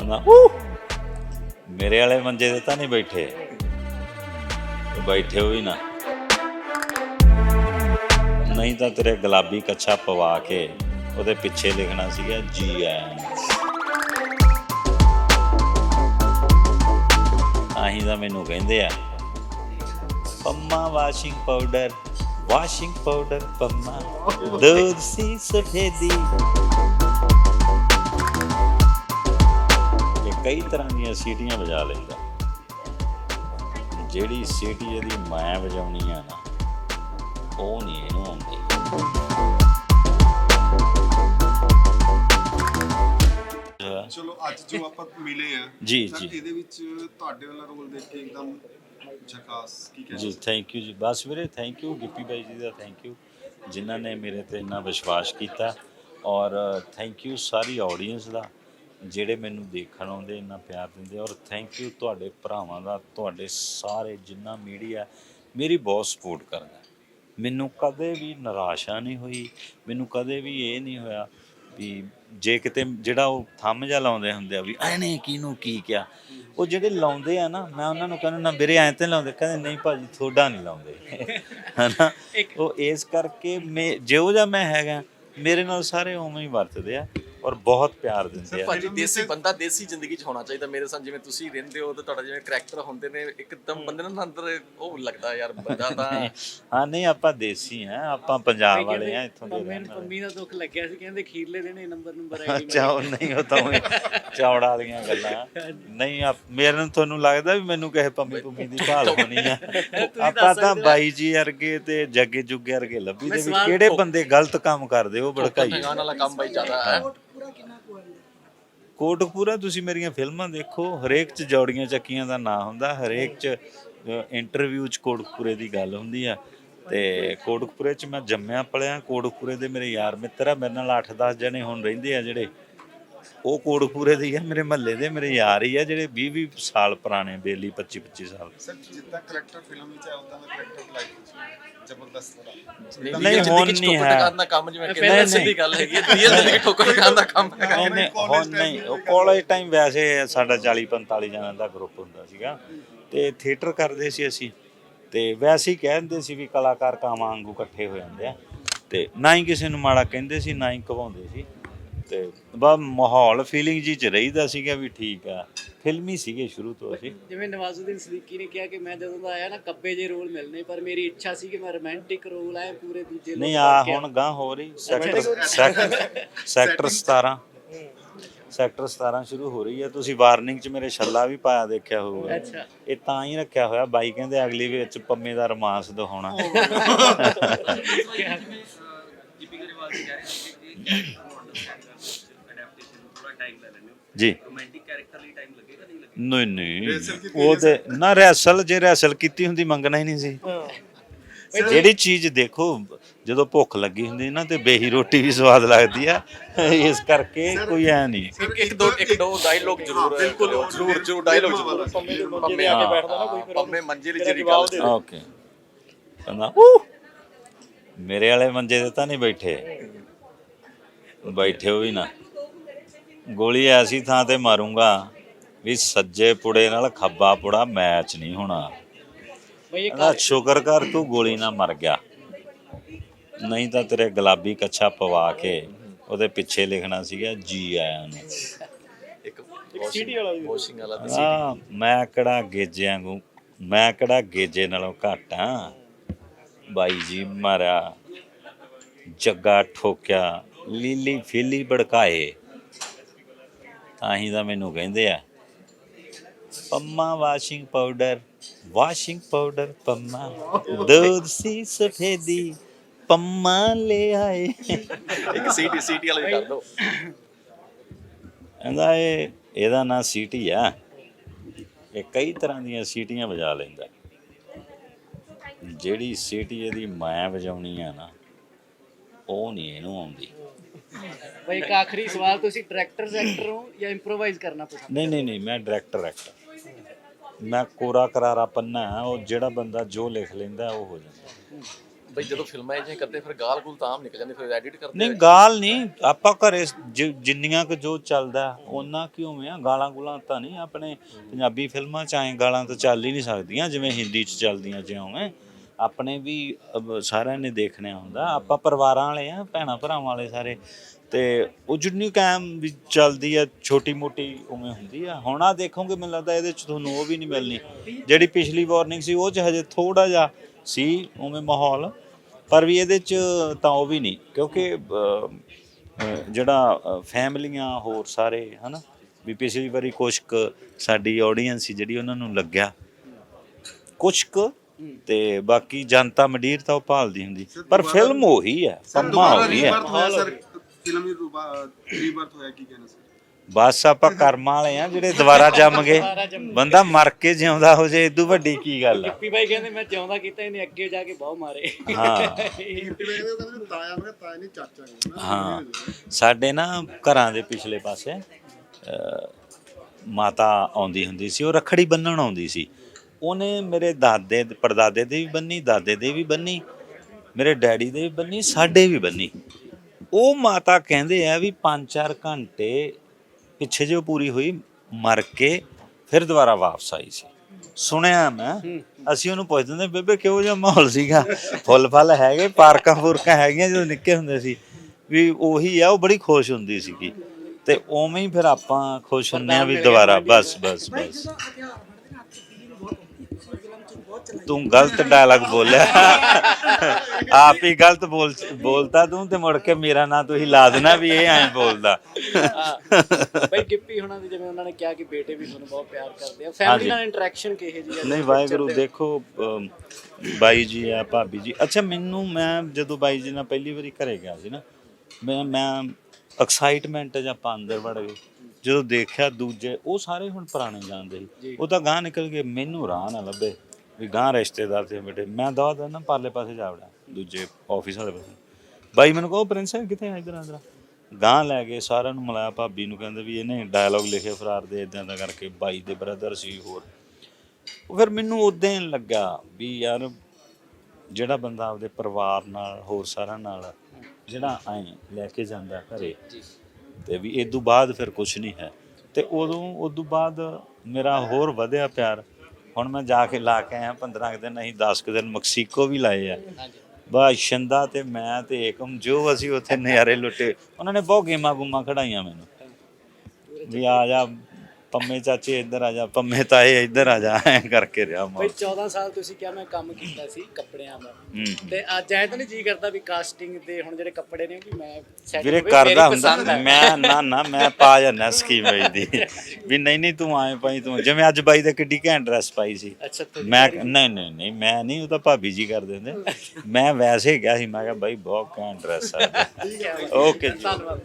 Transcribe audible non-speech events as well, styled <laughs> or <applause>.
ਕਹਿੰਦਾ "ਊ, ਮੇਰੇ ਵਾਲੇ ਮੰਜੇ ਤੇ ਤਾਂ ਨਹੀਂ ਬੈਠੇ। ਉਹ ਬੈਠੇ ਹੋਈ ਨਾ। ਨਹੀਂ ਤਾਂ ਤੇਰੇ ਗੁਲਾਬੀ ਕੱਛਾ ਪਵਾ ਕੇ ਉਹਦੇ ਪਿੱਛੇ ਲਿਖਣਾ ਸੀਗਾ ਜੀ ਆਇਆਂ ਨੂੰ ਆਹੀਂ ਦਾ ਮੈਨੂੰ ਕਹਿੰਦੇ ਆ। Pamma washing powder washing powder Pamma. ਦੁੱਧ ਸੀ ਸਫੇਦੀ ਕਈ ਤਰ੍ਹਾਂ ਦੀਆਂ ਸੀਟੀਆਂ ਵਜਾ ਲੈਂਦਾ ਜਿਹੜੀ ਸੀਟੀ ਇਹਦੀ ਮੈਂ ਵਜਾਉਣੀ ਆ ਨਾ ਉਹ ਨਹੀਂ ਇਹਨੂੰ ਆਉਂਦੀ। ਚਲੋ ਅੱਜ ਜੋ ਆਪਾਂ ਮਿਲੇ ਆ ਜੀ, ਜੀ। ਇਹਦੇ ਵਿੱਚ ਤੁਹਾਡੇ ਵਾਲਾ ਰੋਲ ਦੇਖ ਕੇ ਇੱਕਦਮ ਝਕਾਸ ਕੀ ਕਹਿ ਜੀ ਥੈਂਕ ਯੂ ਜੀ। ਬਸ ਵੀਰੇ ਥੈਂਕ ਯੂ ਗਿੱਪੀ ਬਾਈ ਜੀ ਦਾ ਥੈਂਕ ਯੂ ਜਿਨ੍ਹਾਂ ਨੇ ਮੇਰੇ ਤੇ ਇੰਨਾ ਵਿਸ਼ਵਾਸ ਕੀਤਾ। ਔਰ ਥੈਂਕ ਯੂ ਸਾਰੀ ਆਡੀਅנס ਦਾ। ਜਿਹੜੇ ਮੈਨੂੰ ਦੇਖਣ ਆਉਂਦੇ ਇੰਨਾ ਪਿਆਰ ਦਿੰਦੇ ਔਰ ਥੈਂਕ ਯੂ ਤੁਹਾਡੇ ਭਰਾਵਾਂ ਦਾ ਤੁਹਾਡੇ ਸਾਰੇ ਜਿੰਨਾ ਮੀਡੀਆ ਮੇਰੀ ਬਹੁਤ ਸਪੋਰਟ ਕਰਦਾ। ਮੈਨੂੰ ਕਦੇ ਵੀ ਨਿਰਾਸ਼ਾ ਨਹੀਂ ਹੋਈ ਮੈਨੂੰ ਕਦੇ ਵੀ ਇਹ ਨਹੀਂ ਹੋਇਆ ਵੀ ਜੇ ਕਿਤੇ ਜਿਹੜਾ ਉਹ ਥੰਮ ਜਾ ਲਾਉਂਦੇ ਹੁੰਦੇ ਆ ਵੀ ਐਨੇ ਕਿਹਨੂੰ ਕੀ ਕਿਹਾ ਉਹ ਜਿਹੜੇ ਲਾਉਂਦੇ ਆ ਨਾ ਮੈਂ ਉਹਨਾਂ ਨੂੰ ਕਹਿੰਦਾ ਨਾ ਵੀਰੇ ਐਂ ਤੇ ਲਾਉਂਦੇ ਕਹਿੰਦੇ ਨਹੀਂ ਭਾਜੀ ਥੋੜਾ ਨਹੀਂ ਲਾਉਂਦੇ ਹਨਾ? ਉਹ ਇਸ ਕਰਕੇ ਮੈਂ ਜਿਹੋ ਜਿਹਾ ਮੈਂ ਹੈਗਾ ਮੇਰੇ ਨਾਲ ਸਾਰੇ ਉਵੇਂ ਹੀ ਵਰਤਦੇ ਆ। ਔਰ ਬਹੁਤ ਪਿਆਰ ਦਿੰਦੇ ਆ। ਭਾਜੀ ਦੇਸੀ ਬੰਦਾ ਦੇਸੀ ਜ਼ਿੰਦਗੀ 'ਚ ਹੋਣਾ ਚਾਹੀਦਾ। ਮੇਰੇ ਸਾਹ ਜਿਵੇਂ ਤੁਸੀਂ ਰਹਿੰਦੇ ਹੋ ਤੇ ਤੁਹਾਡਾ ਜਿਵੇਂ ਕਰੈਕਟਰ ਹੁੰਦੇ ਨੇ ਇੱਕਦਮ ਬੰਦੇ ਨੂੰ ਅੰਦਰ ਉਹ ਲੱਗਦਾ ਯਾਰ ਬੰਦਾ ਤਾਂ ਹਾਂ ਨਹੀਂ ਆਪਾਂ ਦੇਸੀ ਆ ਆਪਾਂ ਪੰਜਾਬ ਵਾਲੇ ਆ ਇੱਥੋਂ ਦੇ ਰਹਿਣ ਮੈਨੂੰ ਵਾਲੇ। ਪੰਮੀ ਦਾ ਦੁੱਖ ਲੱਗਿਆ ਸੀ ਕਹਿੰਦੇ ਖੀਰਲੇ ਦੇਣੇ ਨੰਬਰ ਨੰਬਰ ਆਈਡੀ ਅੱਛਾ ਉਹ ਨਹੀਂ ਉਹ ਤਾਂ ਚੌੜਾ ਵਾਲੀਆਂ ਗੱਲਾਂ। ਨਹੀਂ ਮੇਰੇ ਨੂੰ ਤੁਹਾਨੂੰ ਲੱਗਦਾ ਵੀ ਮੈਨੂੰ ਕਿਸੇ ਪੰਮੀ ਪੰਮੀ ਦੀ ਭਾਲ ਹੋਣੀ ਆ? ਆਪਾਂ ਤਾਂ ਬਾਈ ਜੀ ਵਰਗੇ ਤੇ ਜੱਗੇ ਜੁੱਗੇ ਵਰਗੇ ਲੱਭੀ ਦੇ ਵੀ ਕਿਹੜੇ ਬੰਦੇ ਗਲਤ ਕੰਮ ਕਰਦੇ ਉਹ ਭੜਕਾਈਏ। ਠਗਾਣ ਵਾਲਾ ਕੰਮ ਬਾਈ ਜ਼ਿਆਦਾ ਹੈ। ਕੋਟਕਪੂਰਾ ਤੁਸੀਂ ਮੇਰੀਆਂ ਫਿਲਮਾਂ ਦੇਖੋ, ਹਰੇਕ ਚ ਜੋੜੀਆਂ ਚੱਕੀਆਂ ਦਾ ਨਾਂ ਹੁੰਦਾ, ਹਰੇਕ ਚ ਇੰਟਰਵਿਊ ਚ ਕੋਟਕਪੂਰੇ ਦੀ ਗੱਲ ਹੁੰਦੀ ਆ। ਤੇ ਕੋਟਕਪੂਰੇ ਚ ਮੈਂ ਜੰਮਿਆ, ਪਲਿਆ, ਕੋਟਕਪੂਰੇ ਦੇ ਮੇਰੇ ਯਾਰ ਮਿੱਤਰ ਆ, ਮੇਰੇ ਨਾਲ 8-10 ਜਣੇ ਹੁਣ ਰਹਿੰਦੇ ਆ ਜਿਹੜੇ। ਉਹ ਕੋਟਕਪੂਰੇ ਦੇ ਹੀ ਆ ਮੇਰੇ ਮਹੱਲੇ ਦੇ ਮੇਰੇ ਯਾਰ ਹੀ ਆ ਜਿਹੜੇ 20-20 ਸਾਲ ਪੁਰਾਣੇ ਬੇਲੀ 25-25 ਸਾਲ। ਸਰ ਜਿੱਦਾਂ ਕਰੈਕਟਰ ਫਿਲਮ ਵਿੱਚ ਹੈ ਉਦਾਂ ਦਾ ਕਰੈਕਟਰ ਲਾਈਫ ਵਿੱਚ ਜ਼ਬਰਦਸਤ ਥੋੜਾ ਨਹੀਂ ਨਹੀਂ, ਜ਼ਿੰਦਗੀ ਹੁਣ 'ਚ ਨਹੀਂ ਠੋਕਰ ਹੈ। ਟਕਾਉਣ ਦਾ ਕੰਮ ਜਿਵੇਂ ਪਹਿਲਾਂ ਕਹਿੰਦੇ ਨਹੀਂ। ਸਿੱਧੀ ਗੱਲ ਹੈਗੀ ਹੈ ਰੀਅਲ ਜ਼ਿੰਦਗੀ ਠੋਕਰ ਟਕਾਉਣ ਦਾ ਕੰਮ ਹੈਗਾ ਨਹੀਂ ਨਹੀਂ ਹੁਣ ਨਹੀਂ ਉਹ ਕਾਲਜ ਟਾਈਮ ਵੈਸੇ ਸਾਡਾ 40 45 ਜਣਾਂ ਦਾ ਗਰੁੱਪ ਹੁੰਦਾ ਸੀਗਾ। ਤੇ ਥੀਏਟਰ ਕਰਦੇ ਸੀ ਅਸੀਂ। ਤੇ ਵੈਸੇ ਹੀ ਕਹਿੰਦੇ ਸੀ ਵੀ ਕਲਾਕਾਰ ਕਾਵਾਂ ਵਾਂਗੂ ਇਕੱਠੇ ਹੋ ਜਾਂਦੇ ਆ। ਤੇ ਨਾ ਹੀ ਕਿਸੇ ਨੂੰ ਮਾੜਾ ਕਹਿੰਦੇ ਸੀ ਨਾ ਹੀ ਕਵਾਉਂਦੇ ਸੀ। ਤੇ ਬਸ ਮਾਹੌਲ ਫੀਲਿੰਗ ਜੀ ਚ ਰਹੀਦਾ ਸੀਗਾ ਵੀ ਠੀਕ ਆ। ਫਿਲਮੀ ਸੀਗੇ ਸ਼ੁਰੂ ਤੋਂ ਅਸੀਂ। ਜਿਵੇਂ ਨਵਾਜ਼ੁਦੀਨ ਸਦੀਕੀ ਨੇ ਕਿਹਾ ਕਿ ਮੈਂ ਜਦੋਂ ਦਾ ਆਇਆ ਨਾ ਕੱਬੇ ਜੇ ਰੋਲ ਮਿਲਨੇ ਪਰ ਮੇਰੀ ਇੱਛਾ ਸੀ ਕਿ ਮੈਂ ਰੋਮਾਂਟਿਕ ਰੋਲ ਆਏ ਪੂਰੇ ਦੂਜੇ ਨਹੀਂ ਆ ਹੁਣ ਗਾਂ ਹੋ ਰਹੀ। ਸੈਕਟਰ ਸੈਕਟਰ ਸੈਕਟਰ 17 ਸੈਕਟਰ 17 ਸ਼ੁਰੂ ਹੋ ਰਹੀ ਹੈ ਤੁਸੀਂ ਵਾਰਨਿੰਗ ਚ ਮੇਰੇ ਛੱਲਾ ਵੀ ਪਾਇਆ ਦੇਖਿਆ ਹੋਊਗਾ। ਅੱਛਾ। ਇਹ ਤਾਂ ਹੀ ਰੱਖਿਆ ਹੋਇਆ। ਬਾਈ ਕਹਿੰਦੇ ਅਗਲੀ ਵਿੱਚ ਪੰਮੇ ਦਾ ਰੋਮਾਂਸ ਦਿਖਾਉਣਾ। <laughs> ਜੀਪੀ ਗਰੇਵਾਲ ਜੀ ਕਹਿ ਰਹੇ ਸੀ ਕਿ ਜੀ। ਰੋਮਾਂਟਿਕ ਕੈਰੈਕਟਰ ਲਈ ਟਾਈਮ ਲੱਗੇਗਾ ਨਹੀਂ ਲੱਗੇਗਾ? ਨਹੀਂ ਨਹੀਂ। ਉਹ ਤੇ ਨਾ ਰੈਸਲ ਜੇ ਰੈਸਲ ਕੀਤੀ ਹੁੰਦੀ ਮੰਗਣਾ ਹੀ ਨਹੀਂ ਸੀ। ਜਿਹੜੀ ਚੀਜ਼ ਦੇਖੋ ਜਦੋਂ ਭੁੱਖ ਲੱਗੀ ਹੁੰਦੀ ਨਾ ਤੇ ਬੇਹੀ ਰੋਟੀ ਵੀ ਸਵਾਦ ਲੱਗਦੀ ਆ। ਇਸ ਕਰਕੇ ਕੋਈ ਐ ਨਹੀਂ। ਇੱਕ ਇੱਕ ਦੋ ਇੱਕ ਦੋ ਡਾਇਲੋਗ ਜ਼ਰੂਰ ਬਿਲਕੁਲ ਜ਼ਰੂਰ ਜ਼ਰੂਰ ਡਾਇਲੋਗ ਜ਼ਰੂਰ ਪੰਮੇ ਆ ਕੇ ਬੈਠਦਾ ਨਾ ਕੋਈ ਪੰਮੇ ਮੰਜੇ ਦੀ ਜਿਹੜੀ ਗੱਲ ਸੀ ਓਕੇ। ਕਹਿੰਦਾ ਊ ਮੇਰੇ ਵਾਲੇ ਮੰਜੇ ਤੇ ਤਾਂ ਨਹੀਂ ਬੈਠੇ। ਬੈਠੇ ਹੋਈ ਨਾ। ਗੋਲੀ ਐਸੀ ਥਾਂ ਤੇ ਮਾਰੂੰਗਾ ਵੀ ਸੱਜੇ ਪੁੜੇ ਨਾਲ ਖੱਬਾ ਪੁੜਾ ਮੈਚ ਨਹੀਂ ਹੋਣਾ। ਬਈ ਇਹ ਕਹਿੰਦਾ ਸ਼ੁਕਰ ਕਰ ਤੂੰ ਗੋਲੀ ਨਾਲ ਮਰ ਗਿਆ। ਨਹੀਂ ਤਾਂ ਤੇਰੇ ਗੁਲਾਬੀ ਕੱਛਾ ਪਵਾ ਕੇ ਉਹਦੇ ਪਿੱਛੇ ਲਿਖਣਾ ਸੀਗਾ ਜੀ ਆਇਆਂ ਨੂੰ। ਇੱਕ ਸੀਟੀ ਵਾਲਾ ਵਾਸ਼ਿੰਗ ਵਾਲਾ ਤੇ ਆ ਮੈਂ ਕਿਹੜਾ ਗੇਜਿਆਂ ਨੂੰ ਮੈਂ ਕਿਹੜਾ ਗੇਜੇ ਨਾਲੋਂ ਘੱਟ ਆ ਬਾਈ ਜੀ ਮਾਰਿਆ ਜੱਗਾ ਠੋਕਿਆ ਲੀਲੀ ਫੀਲੀ ਭੜਕਾਏ। ਤਾਂ ਹੀ ਤਾਂ ਮੈਨੂੰ ਕਹਿੰਦੇ ਆ Pamma washing powder washing powder Pamma. ਦੁੱਧ ਸੀ ਸਫੇਦੀ ਪੰਮਾ ਲੈ ਆਏ। ਇੱਕ ਸੀਟੀ ਸੀਟੀ ਵਾਲਾ ਕਰ ਦੋ। ਕਹਿੰਦਾ ਇਹ ਇਹਦਾ ਨਾਂ ਸੀਟੀ ਆ। ਇਹ ਕਈ ਤਰ੍ਹਾਂ ਦੀਆਂ ਸੀਟੀਆਂ ਵਜਾ ਲੈਂਦਾ। ਜਿਹੜੀ ਸੀਟੀ ਇਹਦੀ ਮੈਂ ਵਜਾਉਣੀ ਆ ਨਾ ਉਹ ਨਹੀਂ ਇਹਨੂੰ ਆਉਂਦੀ। ਬਈ ਇੱਕ ਆਖਰੀ ਸਵਾਲ ਤੁਸੀਂ ਡਾਇਰੈਕਟਰ ਐਕਟਰ ਹੋ ਜਾਂ ਇੰਪਰੋਵਾਈਜ਼ ਕਰਨਾ ਪਸੰਦ ਨਹੀਂ ਨਹੀਂ ਨਹੀਂ ਮੈਂ ਡਾਇਰੈਕਟਰ ਐਕਟਰ ਮੈਂ ਕੋਰਾ ਕਰਾਰਾ ਪੰਨਾ ਹੈ, ਉਹ ਜਿਹੜਾ ਬੰਦਾ ਜੋ ਲਿਖ ਲੈਂਦਾ ਉਹ ਹੋ ਜਾਂਦਾ। ਬਈ ਜਦੋਂ ਫਿਲਮਾਂ ਇਹ ਜਿਹੇ ਕਰਦੇ ਫਿਰ ਗਾਲ ਗੁਲ ਤਾਂ ਆਮ ਨਿਕਲ ਜਾਂਦੇ ਫਿਰ ਐਡਿਟ ਕਰਦੇ ਨਹੀਂ ਗਾਲ ਨਹੀਂ ਆਪਾਂ ਘਰੇ ਜਿ- ਜਿੰਨੀਆਂ ਕੁ ਜੋ ਚੱਲਦਾ ਉਹਨਾਂ ਕਿਉਂ ਆ ਗਾਲਾਂ ਗੁਲਾਂ ਤਾਂ ਨਹੀਂ ਆਪਣੇ ਪੰਜਾਬੀ ਫਿਲਮਾਂ ਚ ਆਏ ਗਾਲਾਂ ਤਾਂ ਚੱਲ ਹੀ ਨਹੀਂ ਸਕਦੀਆਂ ਜਿਵੇਂ ਹਿੰਦੀ ਚ ਚੱਲਦੀਆਂ ਜਿਵੇਂ ਆਪਣੇ ਵੀ, ਅਬ ਸਾਰਿਆਂ ਨੇ ਦੇਖਣਾ ਹੁੰਦਾ। ਆਪਾਂ ਪਰਿਵਾਰਾਂ ਵਾਲੇ ਆ, ਭੈਣਾਂ ਭਰਾਵਾਂ ਵਾਲੇ ਸਾਰੇ। ਤੇ ਉਹ ਜਿੰਨੀ ਕਾਇਮ ਵੀ ਚੱਲਦੀ ਆ ਛੋਟੀ ਮੋਟੀ ਉਵੇਂ ਹੁੰਦੀ ਆ। ਹੁਣ ਆ ਦੇਖੋਗੇ, ਮੈਨੂੰ ਲੱਗਦਾ ਇਹਦੇ ਚ ਤੁਹਾਨੂੰ ਉਹ ਵੀ ਨਹੀਂ ਮਿਲਣੀ। ਜਿਹੜੀ ਪਿਛਲੀ ਵਾਰਨਿੰਗ ਸੀ, ਉਹ ਚ ਹਜੇ ਥੋੜਾ ਜਿਹਾ ਸੀ ਉਵੇਂ ਮਾਹੌਲ। ਪਰ ਵੀ ਇਹਦੇ ਚ ਤਾਂ ਉਹ ਵੀ ਨਹੀਂ ਕਿਉਂਕਿ ਜਿਹੜਾ ਫੈਮਲੀਆਂ ਹੋਰ ਸਾਰੇ, ਹਨਾ? ਵੀ ਪਿਛਲੀ ਵਾਰੀ ਕੁਛ ਕੁ ਸਾਡੀ ਆਡੀਅנס ਸੀ, ਜਿਹੜੀ ਉਹਨਾਂ ਨੂੰ ਲੱਗਿਆ। ਕੁਛ ਕੁ ਤੇ ਬਾਕੀ ਜਨਤਾ ਮੰਡੀਰ ਤਾਂ ਉਹ ਭਾਲਦੀ ਹੁੰਦੀ। ਪਰ ਫਿਲਮ ਉਹੀ ਹੈ ਪੰਮਾ ਉਹੀ ਹੈ ਸਰ ਫਿਲਮ ਹੀ ਰੀਬਰਥ ਹੋਇਆ ਕੀ ਕਹਿਣਾ ਸਰ? ਬਸ ਆਪਾਂ ਕਰਮਾਂ ਵਾਲੇ ਆ ਜਿਹੜੇ ਦੁਬਾਰਾ ਜੰਮ ਗਏ। ਬੰਦਾ ਮਰ ਕੇ ਜਿਉਂਦਾ ਹੋ ਜੇ ਇਦੋਂ ਵੱਡੀ ਕੀ ਗੱਲ ਆ। ਗਿੱਪੀ ਬਾਈ ਕਹਿੰਦੇ ਮੈਂ ਜਿਉਂਦਾ ਕੀਤਾ ਇਹਨੇ ਅੱਗੇ ਜਾ ਕੇ ਬਹੁਤ ਮਾਰੇ। ਹਾਂ। ਤਾਇਆ ਮੈਂ ਤਾਇਆ ਨਹੀਂ ਚਾਚਾ ਨਹੀਂ ਹਾਂ। ਸਾਡੇ ਨਾ ਘਰਾਂ ਦੇ ਪਿਛਲੇ ਪਾਸੇ ਮਾਤਾ ਆਉਂਦੀ ਹੁੰਦੀ ਸੀ ਉਹ ਰੱਖੜੀ ਬੰਨਣ ਆਉਂਦੀ ਸੀ। ਉਹਨੇ ਮੇਰੇ ਦਾਦੇ ਪਰਦਾਦੇ ਦੇ ਵੀ ਬੰਨੀ, ਦਾਦੇ ਦੇ ਵੀ ਬੰਨੀ, ਮੇਰੇ ਡੈਡੀ ਦੇ ਵੀ ਬੰਨੀ, ਸਾਡੇ ਵੀ ਬੰਨੀ। ਉਹ ਮਾਤਾ ਕਹਿੰਦੇ ਆ ਵੀ 5-4 ਘੰਟੇ ਪਿੱਛੇ ਜੋ ਪੂਰੀ ਹੋਈ, ਮਰ ਕੇ ਫਿਰ ਦੁਬਾਰਾ ਵਾਪਸ ਆਈ ਸੀ। ਸੁਣਿਆ ਮੈਂ, ਅਸੀਂ ਉਹਨੂੰ ਪੁੱਛਦੇ ਹੁੰਦੇ, ਬੇਬੇ, ਕਿਹੋ ਜਿਹਾ ਮਾਹੌਲ ਸੀਗਾ? ਫੁੱਲ ਫਲ ਹੈਗੇ, ਪਾਰਕਾਂ ਪੂਰਕਾਂ ਹੈਗੀਆਂ, ਜਦੋਂ ਨਿੱਕੇ ਹੁੰਦੇ ਸੀ। ਵੀ ਉਹੀ ਆ, ਉਹ ਬੜੀ ਖੁਸ਼ ਹੁੰਦੀ ਸੀਗੀ। ਤੇ ਉਵੇਂ ਹੀ ਫਿਰ ਆਪਾਂ ਖੁਸ਼ ਹੁੰਨੇ ਆ ਵੀ ਦੁਬਾਰਾ, ਬਸ ਬਸ ਬਸ। ਤੂੰ ਗਲਤ ਡਾਇਲੌਗ ਬੋਲਿਆ। ਆਪ ਹੀ ਗਲਤ ਬੋਲ ਬੋਲਤਾ ਤੂੰ ਤੇ ਮੁੜ ਕੇ ਮੇਰਾ ਨਾਂ ਤੁਸੀਂ ਲਾ ਦੇਣਾ ਵੀ ਇਹ ਐਂ ਬੋਲਦਾ। ਬਾਈ ਗਿੱਪੀ ਹੁਣਾਂ ਦੀ ਜਿਵੇਂ ਉਹਨਾਂ ਨੇ ਕਿਹਾ ਕਿ ਬੇਟੇ ਵੀ ਤੁਹਾਨੂੰ ਬਹੁਤ ਪਿਆਰ ਕਰਦੇ ਆ। ਫੈਮਿਲੀ ਨਾਲ ਇੰਟਰੈਕਸ਼ਨ ਕਿਹੇ ਜੀ ਨਹੀਂ ਵਾਹਿਗੁਰੂ ਦੇਖੋ ਬਾਈ ਜੀ ਆ ਭਾਬੀ ਜੀ। ਅੱਛਾ ਮੈਨੂੰ ਮੈਂ ਜਦੋਂ ਬਾਈ ਜੀ ਨਾਲ ਪਹਿਲੀ ਵਾਰੀ ਘਰੇ ਗਿਆ ਸੀ ਨਾ ਮੈਂ ਮੈਂ ਐਕਸਾਈਟਮੈਂਟ ਜਾਂ ਆਪਾਂ ਅੰਦਰ ਵੜ ਗਏ ਜਦੋਂ ਦੇਖਿਆ ਦੂਜੇ ਉਹ ਸਾਰੇ ਹੁਣ ਪੁਰਾਣੇ ਜਾਣਦੇ ਸੀ। ਉਹ ਤਾਂ ਗਾਂ ਨਿਕਲ ਗਏ ਮੈਨੂੰ ਰਾਹ ਨਾ ਲੱਭੇ। ਵੀ ਗਾਂ ਰਿਸ਼ਤੇਦਾਰ ਤੇ ਬੇਟੇ ਮੈਂ ਦਵਾ ਦਾ ਨਾ ਪਾਰਲੇ ਪਾਸੇ ਜਾ ਵੜਿਆ, ਦੂਜੇ ਆਫਿਸ ਵਾਲੇ ਪਾਸੇ। ਬਾਈ ਮੈਨੂੰ ਕਹੋ, ਪ੍ਰਿੰਸ ਹੈ ਕਿੱਥੇ ਆ ਇਧਰ ਆਂਦਰ ਗਾਂ ਲੈ ਕੇ ਸਾਰਿਆਂ ਨੂੰ ਮਿਲਾਇਆ, ਭਾਬੀ ਨੂੰ ਕਹਿੰਦੇ ਵੀ ਇਹਨੇ ਡਾਇਲੌਗ ਲਿਖੇ ਫਰਾਰ ਦੇ ਇਦਾਂ ਦਾ ਕਰਕੇ ਬਾਈ ਦੇ ਬ੍ਰਦਰ ਸੀ ਹੋਰ। ਫਿਰ ਮੈਨੂੰ ਉਦਾਂ ਹੀ ਲੱਗਾ ਵੀ ਯਾਰ ਜਿਹੜਾ ਬੰਦਾ ਆਪਦੇ ਪਰਿਵਾਰ ਨਾਲ, ਹੋਰ ਸਾਰਿਆਂ ਨਾਲ ਜਿਹੜਾ ਐ ਲੈ ਕੇ ਜਾਂਦਾ ਘਰੇ, ਤੇ ਵੀ ਇਹ ਤੋਂ ਬਾਅਦ ਫਿਰ ਕੁਝ ਨਹੀਂ ਹੈ। ਤੇ ਉਦੋਂ ਉਸ ਤੋਂ ਬਾਅਦ ਮੇਰਾ ਹੋਰ ਵਧਿਆ ਪਿਆਰ। ਹੁਣ ਮੈਂ ਜਾ ਕੇ ਲਾ ਕੇ ਆਇਆ 15 ਕੁ ਦਿਨ, ਅਸੀਂ 10 ਕੁ ਦਿਨ ਮੈਕਸੀਕੋ ਵੀ ਲਾਏ ਆ। ਬਸ ਸ਼ਿੰਦਾ ਤੇ ਮੈਂ ਤੇ ਏਕਮ, ਜੋ ਅਸੀਂ ਉੱਥੇ ਨਜ਼ਾਰੇ ਲੁੱਟੇ, ਉਹਨਾਂ ਨੇ ਬਹੁਤ ਗੇਮਾਂ ਗੂਮਾਂ ਖੜਾਈਆਂ ਮੈਨੂੰ। ਵੀ ਆ ਜਾ ਪੰਮੇ ਚਾਚੇ ਇੱਧਰ ਆ ਜਾ ਪੰਮੇ ਤਾਏ ਇੱਧਰ ਆ ਜਾ ਐ ਕਰਕੇ ਰਿਹਾ ਬਾਈ ਮਾਂ 14 ਸਾਲ ਤੁਸੀਂ ਕਿਹਾ ਮੈਂ ਕੰਮ ਕੀਤਾ ਸੀ ਕੱਪੜਿਆਂ ਦਾ। ਤੇ ਅੱਜ ਐ ਤਾਂ ਨਹੀਂ ਜੀ ਕਰਦਾ ਵੀ ਕਾਸਟਿੰਗ ਦੇ ਹੁਣ ਜਿਹੜੇ ਕੱਪੜੇ ਨੇ ਵੀ ਮੈਂ set ਵੀਰੇ ਹੋਵੇ, ਕਰਦਾ ਹੁੰਦਾ। ਪਸੰਦ ਹੈ। ਮੈਂ ਨਾ ਨਾ ਮੈਂ ਪਾ ਜਾਂਦਾ ਸਕੀਮ ਵੇਚਦੀ ਵੀ ਨਹੀਂ ਨਹੀਂ ਤੂੰ ਆਏ ਪਾਈ ਤੂੰ ਜਿਵੇਂ ਅੱਜ ਬਾਈ ਦੇ ਕਿੱਡੀ ਘੈਂਟ ਡਰੈਸ ਪਾਈ ਸੀ। ਅੱਛਾ ਤੇ ਮੈਂ ਨਹੀਂ ਨਹੀਂ ਨਹੀਂ ਮੈਂ ਨਹੀਂ ਉਹ ਤਾਂ ਭਾਬੀ ਜੀ ਕਰ ਦਿੰਦੇ ਮੈਂ ਵੈਸੇ ਹੀ ਗਿਆ ਸੀ ਮੈਂ ਕਿਹਾ ਬਾਈ ਬਹੁਤ ਘੈਂਟ ਡਰੈਸ ਆ। ਓਕੇ ਜੀ। ਧੰਨਵਾਦ।